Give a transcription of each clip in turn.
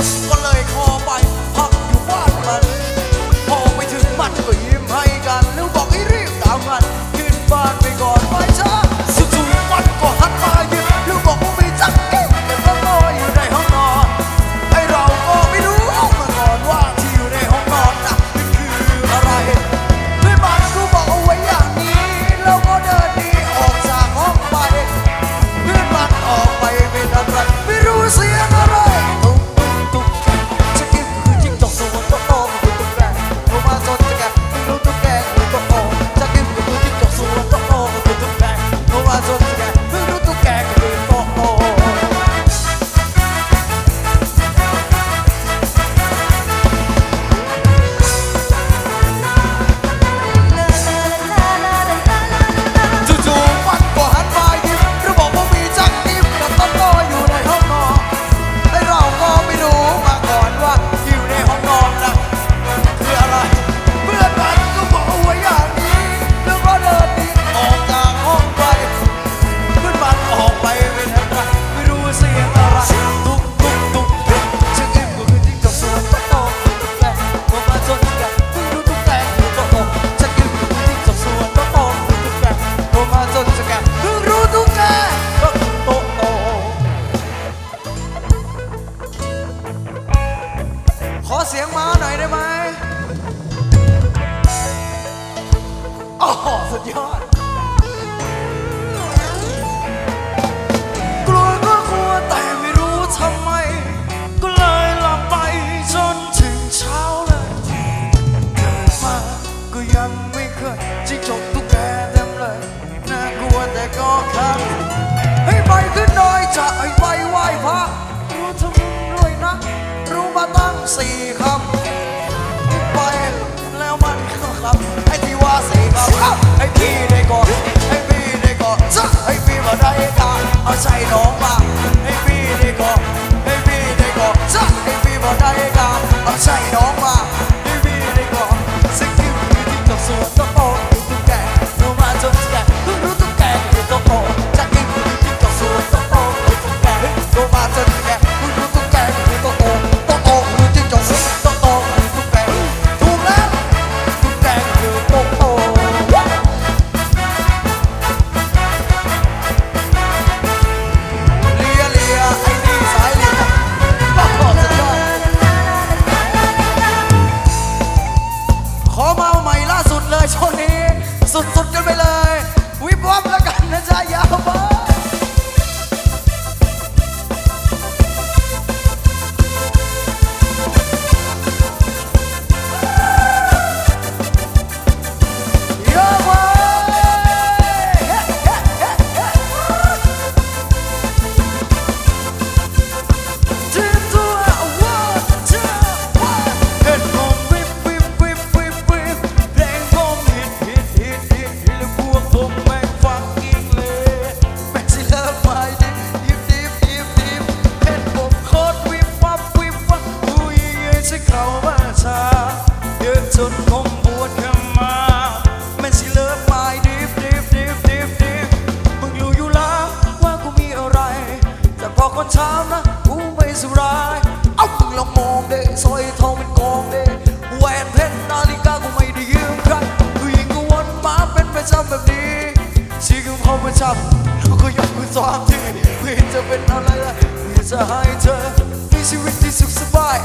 Por นดอยจะให้ไปไหว้พระรู้ทั้งด้วยนะ รู้มาตั้งสี่คำไปแล้วมันก็ครับไอ้ที่ว่าสี่ครับไอ้พี่ได้ก่อนไอ้พี่ได้ก่อนไอ้พี่มาได้กาเอาใส่น้องมาไอ้พี่ได้ก่อนไอ้พี่ได้ก่อนไอ้พี่มาได้กาเอาใส่น้องมาไอ้พี่ได้ก่อนสิ่งที่มีที่กับสวน สร้อยทองเป็นกองเด้แหวนเพชรนาฬิกากูไม่ได้ยืมใครผู้หญิงก็วนมาเป็นประจำแบบนี้ชีวิตเขาประจำแล้วก็ยกมือสองทีเพื่อจะเป็นอะไรล่ะเพื่อจะให้เธอมีชีวิตที่สุขสบาย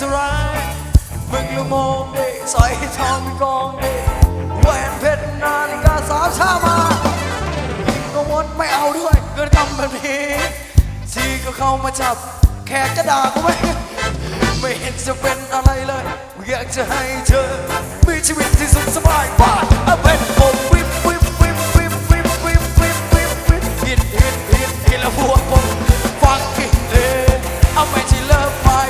สบายมึงละมองดิใส่ทองกองดิแหวนเพชรนาฬิกาสามชามายิงก็วนไม่เอาด้วยเกิดกรรมแบบนี้ซีก็เข้ามาจับ แขกจะด่ากูไหมไม่เห็นจะเป็นอะไรเลยอยากจะให้เธอ มีชีวิตที่สุขสบายบ้าเอาเป็นผมวิบวิบวิบวิบวิบวิบวิบวิบวิบฮิตฮิตฮิตฮิตแล้วพวกผมฟังกินเลยเอาไม่ใช่เลิฟไม่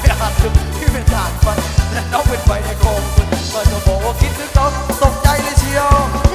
ไม่อาจถึงที่เป็นจากฝันและน้องเป็นไฟในโคมคุณเมื่อเธอบอกว่าคิดถึงน้องตกใจเลยเชียว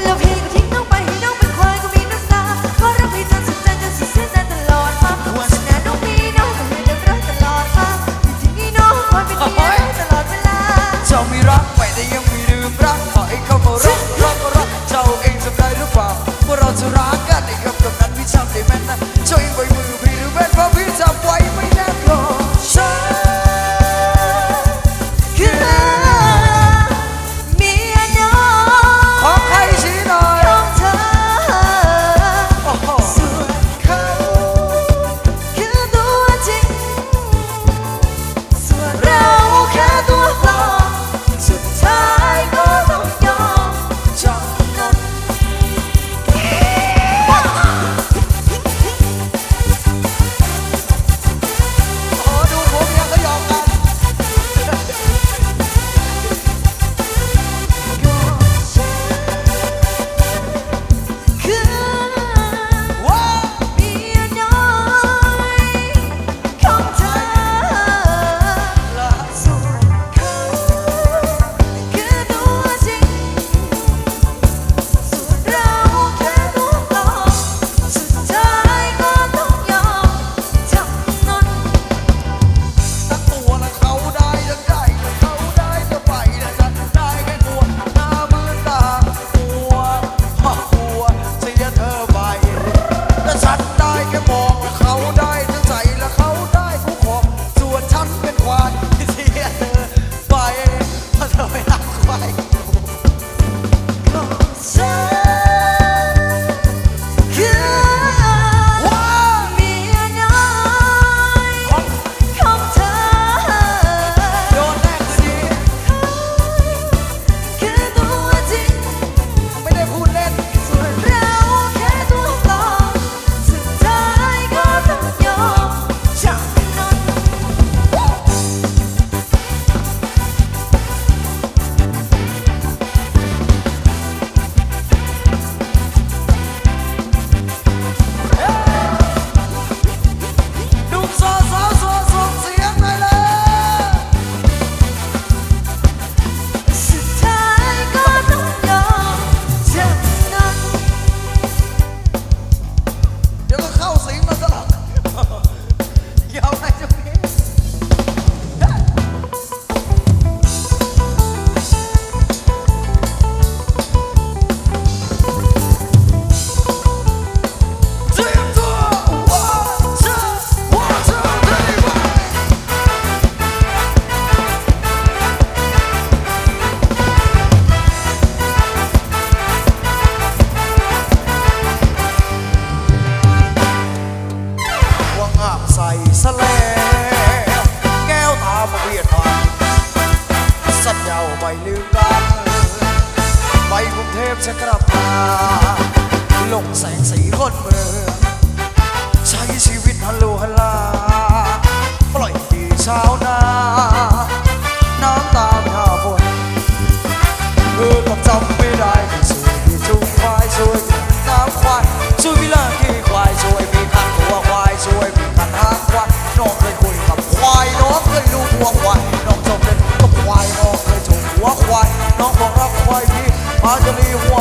หัวควายน้องบอกรักควายพี่อาจะมีหัว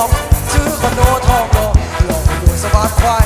ชื่อคอนโดทองโดหลอกด้วยสะพานควาย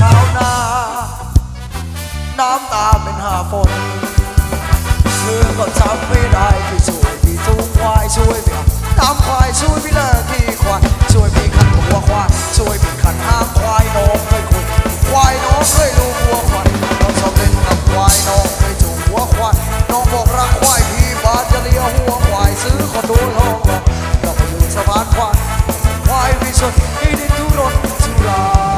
ชาวนา น้ำตาเป็นหาฝนเธอก็จำไม่ได้พี่ช่วยพี่จูงควายช่วยพี่น้ำควายช่วยพี่เลิกที่ควายช่วยพี่ขันหัวควายช่วยพี่ขันห้ามควายน้องเคยคุยควายน้องเคยลูกหัวควายน้องชอบเล่นกับควายน้องเคจูงหัวควายน้องบอกรักควายพี่บาดจะเลี้ยหัวควายซื้อคอนโดทองหลองเราไปอยู่สะพานควายควายพี่ชนให้ดินทุรนทุราย